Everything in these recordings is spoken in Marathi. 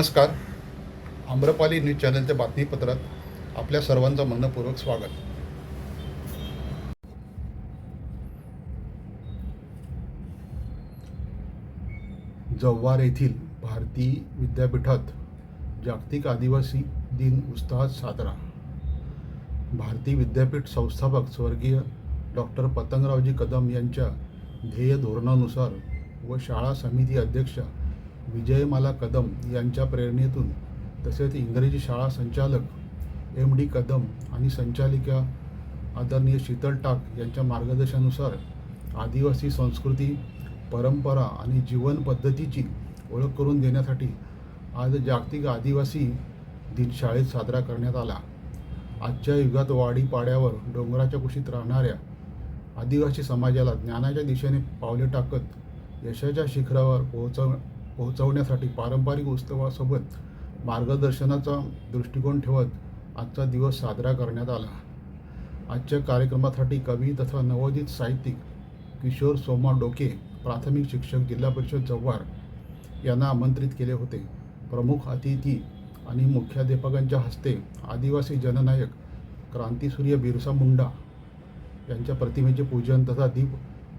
नमस्कार. आम्रपाली न्यूज चॅनलच्या बातमीपत्रात आपल्या सर्वांचं मनपूर्वक स्वागत. जव्हार येथील भारती विद्यापीठात जागतिक आदिवासी दिन उत्साहात साजरा. भारती विद्यापीठ संस्थापक स्वर्गीय डॉक्टर पतंगरावजी कदम यांच्या ध्येय धोरणानुसार व शाळा समिती अध्यक्षा विजयमाला कदम यांच्या प्रेरणेतून तसेच इंग्रजी शाळा संचालक एम डी कदम आणि संचालिका आदरणीय शीतल टाक यांच्या मार्गदर्शनानुसार आदिवासी संस्कृती परंपरा आणि जीवन पद्धतीची ओळख करून देण्यासाठी आज जागतिक आदिवासी दिन शाळेत साजरा करण्यात आला. आजच्या युगात वाडी पाड्यावर डोंगराच्या कुशीत राहणाऱ्या आदिवासी समाजाला ज्ञानाच्या दिशेने पावले टाकत यशाच्या शिखरावर पोहोचव पोहोचवण्यासाठी पारंपरिक उत्सवासोबत मार्गदर्शनाचा दृष्टिकोन ठेवत आजचा दिवस साजरा करण्यात आला. आजच्या कार्यक्रमासाठी कवी तथा नवोदित साहित्यिक किशोर सोमा डोके प्राथमिक शिक्षक जिल्हा परिषद जव्हार यांना आमंत्रित केले होते. प्रमुख अतिथी आणि मुख्याध्यापकांच्या हस्ते आदिवासी जननायक क्रांतीसूर्य बिरसा मुंडा यांच्या प्रतिमेचे पूजन तथा दीप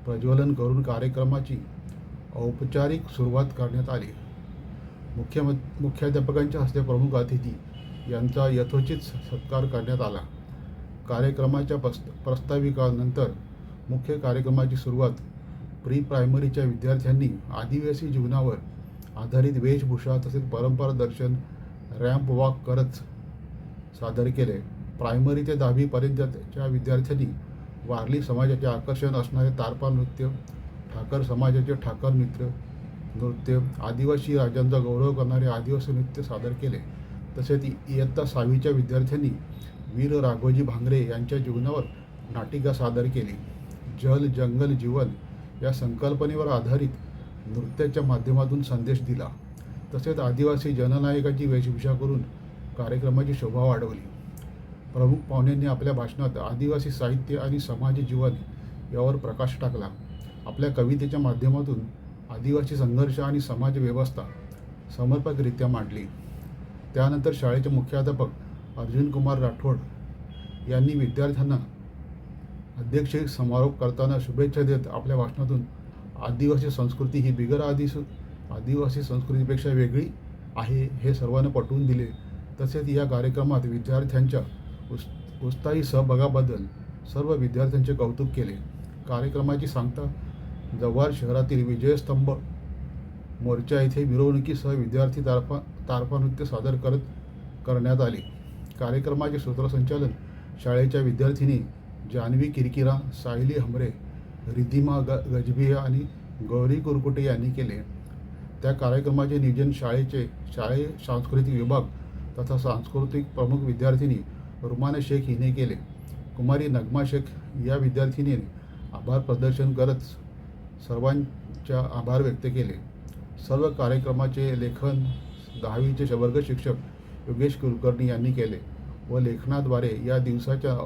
प्रज्वलन करून कार्यक्रमाची औपचारिक सुरुवात करण्यात आली. मुख्य मुख्याध्यापकांच्या हस्ते प्रमुख अतिथी यांचा यथोचित सत्कार करण्यात आला. कार्यक्रमाच्या प्रस्त प्रस्ताविकानंतर मुख्य कार्यक्रमाची सुरुवात प्री प्रायमरीच्या विद्यार्थ्यांनी आदिवासी जीवनावर आधारित वेशभूषा तसेच परंपरा दर्शन रॅम्प वॉक करत सादर केले. प्रायमरी ते दहावीपर्यंतच्या विद्यार्थ्यांनी वारली समाजाचे आकर्षण असणारे तारपा नृत्य ठाकर समाजाचे ठाकर नृत्य नृत्य आदिवासी राजांचा गौरव करणारे आदिवासी नृत्य सादर केले. तसेच इयत्ता सहावीच्या विद्यार्थ्यांनी वीर राघोजी भांगरे यांच्या जीवनावर नाटिका सादर केली. जल जंगल जीवन या संकल्पनेवर आधारित नृत्याच्या माध्यमातून संदेश दिला. तसेच आदिवासी जननायकाची वेशभूषा करून कार्यक्रमाची शोभा वाढवली. प्रमुख पाहुण्यांनी आपल्या भाषणात आदिवासी साहित्य आणि समाज जीवन यावर प्रकाश टाकला. आपल्या कवितेच्या माध्यमातून आदिवासी संघर्ष आणि समाज व्यवस्था समर्पकरित्या मांडली. त्यानंतर शाळेचे मुख्याध्यापक अर्जुन कुमार राठोड यांनी विद्यार्थ्यांना अध्यक्षीय समारोप करताना शुभेच्छा देत आपल्या भाषणातून आदिवासी संस्कृती ही बिगर आदि आदिवासी संस्कृतीपेक्षा वेगळी आहे हे सर्वांना पटवून दिले. तसेच या कार्यक्रमात विद्यार्थ्यांच्या उस उत्साही सहभागाबद्दल सर्व विद्यार्थ्यांचे कौतुक केले. कार्यक्रमाची सांगता जव्हार शहरातील विजयस्तंभ मोर्चा येथे मिरवणुकीसह विद्यार्थी तारपा तारफा नृत्य सादर करत करण्यात आले. कार्यक्रमाचे सूत्रसंचालन शाळेच्या विद्यार्थिनी जान्हवी किरकिरा सायली हमरे रिधिमा ग गजबिया आणि गौरी कुरकुटे यांनी केले. त्या कार्यक्रमाचे नियोजन शाळेचे शाळे सांस्कृतिक विभाग तथा सांस्कृतिक प्रमुख विद्यार्थिनी रुमाना शेख हिने केले. कुमारी नगमा शेख या विद्यार्थिनीने आभार प्रदर्शन करत सर्वांच्या आभार व्यक्त केले. सर्व कार्यक्रमाचे लेखन दहावीचे वर्ग शिक्षक योगेश कुलकर्णी यांनी केले व लेखनाद्वारे या दिवसाच्या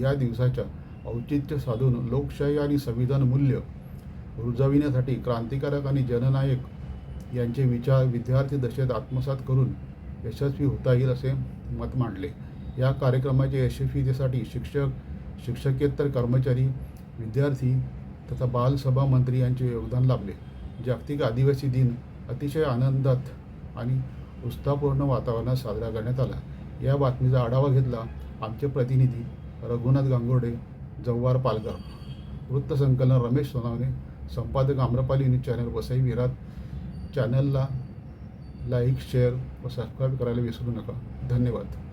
या दिवसाच्या औचित्य साधून लोकशाही आणि संविधान मूल्य रुजविण्यासाठी क्रांतिकारक आणि जननायक यांचे विचार विद्यार्थी दशेत आत्मसात करून यशस्वी होता येईल असे मत मांडले. या कार्यक्रमाच्या यशस्वीतेसाठी शिक्षक शिक्षकेतर कर्मचारी विद्यार्थी तथा बालसभा मंत्री यांचे योगदान लाभले. जागतिक आदिवासी दिन अतिशय आनंदात आणि उत्साहपूर्ण वातावरणात साजरा करण्यात आला. या बातमीचा आढावा घेतला आमचे प्रतिनिधी रघुनाथ गांगोडे जव्हार पालघर. वृत्तसंकलन रमेश सोनावणे संपादक आम्रपाली न्यूज चॅनल वसई विराट चॅनलला लाईक शेअर व सबस्क्राईब करायला विसरू नका. धन्यवाद.